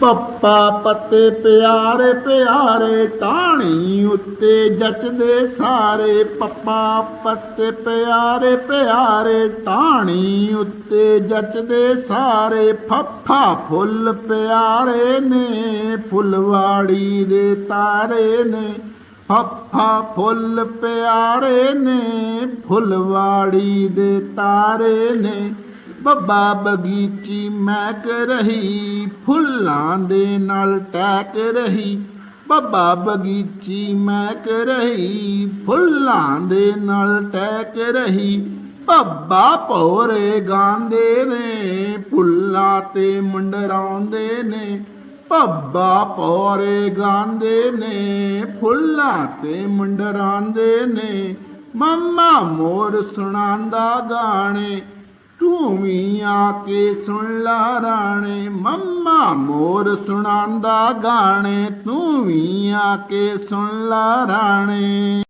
ਪੱਪਾ ਪੱਤੇ ਪਿਆਰੇ ਪਿਆਰੇ ਟਾਣੀ ਉੱਤੇ ਜੱਚਦੇ ਸਾਰੇ। ਪੱਪਾ ਪੱਤੇ ਪਿਆਰੇ ਪਿਆਰੇ ਟਾਣੀ ਉੱਤੇ ਜੱਚਦੇ ਸਾਰੇ। ਫੱਫਾ ਫੁੱਲ ਪਿਆਰੇ ਨੇ, ਫੁੱਲਵਾੜੀ ਦੇ ਤਾਰੇ ਨੇ। ਫੱਫਾ ਫੁੱਲ ਪਿਆਰੇ ਨੇ, ਫੁੱਲਵਾੜੀ ਦੇ ਤਾਰੇ ਨੇ। ਬੱਬਾ ਬਗੀਚੀ ਮਹਿਕ ਰਹੀ, ਫੁੱਲਾਂ ਦੇ ਨਾਲ ਟਹਿਕ ਰਹੀ। ਬੱਬਾ ਬਗੀਚੀ ਮਹਿਕ ਰਹੀ, ਫੁੱਲਾਂ ਦੇ ਨਾਲ ਟਹਿਕ ਰਹੀ। ਬੱਬਾ ਭੋਰੇ ਗਾਉਂਦੇ ਨੇ, ਫੁੱਲਾਂ ਤੇ ਮੰਡਰਾਉਂਦੇ ਨੇ। ਭੱਬਾ ਭੋਰੇ ਗਾਉਂਦੇ ਨੇ, ਫੁੱਲਾਂ ਤੇ ਮੰਡਰਾਉਂਦੇ ਨੇ। ਮੰਮਾ ਮੋਰ ਸੁਣਾਉਂਦਾ ਗਾਣੇ ਤੂੰ ਵੀ ਆ ਕੇ ਸੁਣ ਲਾ ਰਾਣੇ, ਮੰਮਾ ਮੋਰ ਸੁਣਾਉਂਦਾ ਗਾਣੇ। ਤੂੰ ਵੀ ਆ ਕੇ ਸੁਣ ਲਾ ਰਾਣੇ।